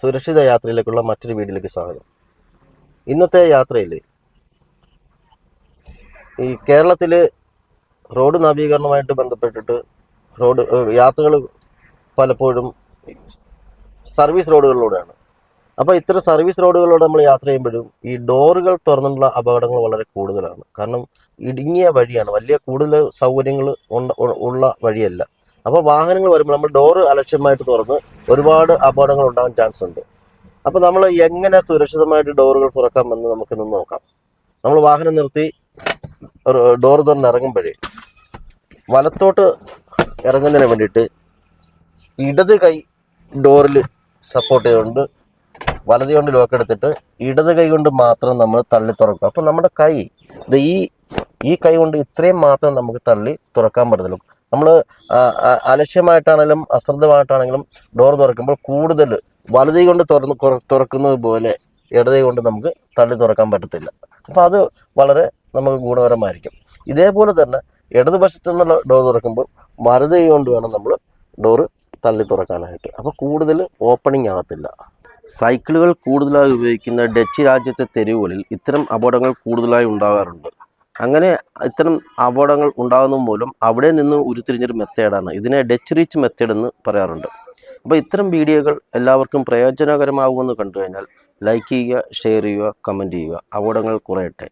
സുരക്ഷിത യാത്രയിലേക്കുള്ള മറ്റൊരു വീഡിയോയിലേക്ക് സ്വാഗതം. ഇന്നത്തെ യാത്രയിൽ ഈ കേരളത്തിൽ റോഡ് നവീകരണവുമായിട്ട് ബന്ധപ്പെട്ടിട്ട് റോഡ് യാത്രകൾ പലപ്പോഴും സർവീസ് റോഡുകളിലൂടെയാണ്. അപ്പോൾ ഇത്തരം സർവീസ് റോഡുകളിലൂടെ നമ്മൾ യാത്ര ചെയ്യുമ്പോഴും ഈ ഡോറുകൾ തുറന്നുള്ള അപകടങ്ങൾ വളരെ കൂടുതലാണ്. കാരണം ഇടുങ്ങിയ വഴിയാണ്. വലിയ കൂടുതൽ സൗകര്യങ്ങൾ ഉള്ള വഴിയല്ല. അപ്പോൾ വാഹനങ്ങൾ വരുമ്പോൾ നമ്മൾ ഡോറ് അലക്ഷ്യമായിട്ട് തുറന്ന് ഒരുപാട് അപകടങ്ങൾ ഉണ്ടാകാൻ ചാൻസ് ഉണ്ട്. അപ്പോൾ നമ്മൾ എങ്ങനെ സുരക്ഷിതമായിട്ട് ഡോറുകൾ തുറക്കാം തുറക്കാമെന്ന് നമുക്കിന്ന് നോക്കാം. നമ്മൾ വാഹനം നിർത്തി ഒരു ഡോർ തുറന്ന് ഇറങ്ങുമ്പോഴേ വലത്തോട്ട് ഇറങ്ങുന്നതിന് വേണ്ടിയിട്ട് ഇടത് കൈ ഡോറിൽ സപ്പോർട്ട് ചെയ്തുകൊണ്ട് വലത് കൊണ്ട് ലോക്ക് എടുത്തിട്ട് ഇടത് കൈ കൊണ്ട് മാത്രം നമ്മൾ തള്ളി തുറക്കും അപ്പോൾ നമ്മുടെ കൈ ഇത് ഈ ഈ കൈ കൊണ്ട് ഇത്രയും മാത്രം നമുക്ക് തള്ളി തുറക്കാൻ പറ്റത്തുള്ളൂ. നമ്മൾ അലക്ഷ്യമായിട്ടാണെങ്കിലും അശ്രദ്ധമായിട്ടാണെങ്കിലും ഡോർ തുറക്കുമ്പോൾ കൂടുതൽ വലത് കൊണ്ട് തുറന്ന് തുറക്കുന്നത് പോലെ ഇടത് കൊണ്ട് നമുക്ക് തള്ളി തുറക്കാൻ പറ്റത്തില്ല. അപ്പോൾ അത് വളരെ നമുക്ക് ഗുണപരമായിരിക്കും ഇതേപോലെ തന്നെ ഇടതുവശത്തു നിന്നുള്ള ഡോർ തുറക്കുമ്പോൾ വലത് കൊണ്ട് വേണം നമ്മൾ ഡോറ് തള്ളി തുറക്കാനായിട്ട്. അപ്പോൾ കൂടുതൽ ഓപ്പണിംഗ് ആകത്തില്ല സൈക്കിളുകൾ കൂടുതലായി ഉപയോഗിക്കുന്ന ഡച്ച് രാജ്യത്തെ തെരുവുകളിൽ ഇത്തരം അപകടങ്ങൾ കൂടുതലായി ഉണ്ടാകാറുണ്ട്. അങ്ങനെ ഇത്തരം അപകടങ്ങൾ ഉണ്ടാകുന്ന മൂലം അവിടെ നിന്ന് ഉരുത്തിരിഞ്ഞൊരു മെത്തേഡാണ്. ഇതിനെ ഡച്ച് റീച്ച് മെത്തേഡ് എന്ന് പറയാറുണ്ട്. അപ്പോൾ ഇത്തരം വീഡിയോകൾ എല്ലാവർക്കും പ്രയോജനകരമാകുമെന്ന് കണ്ടു കഴിഞ്ഞാൽ ലൈക്ക് ചെയ്യുക ഷെയർ ചെയ്യുക കമന്റ് ചെയ്യുക. അപകടങ്ങൾ കുറയട്ടെ.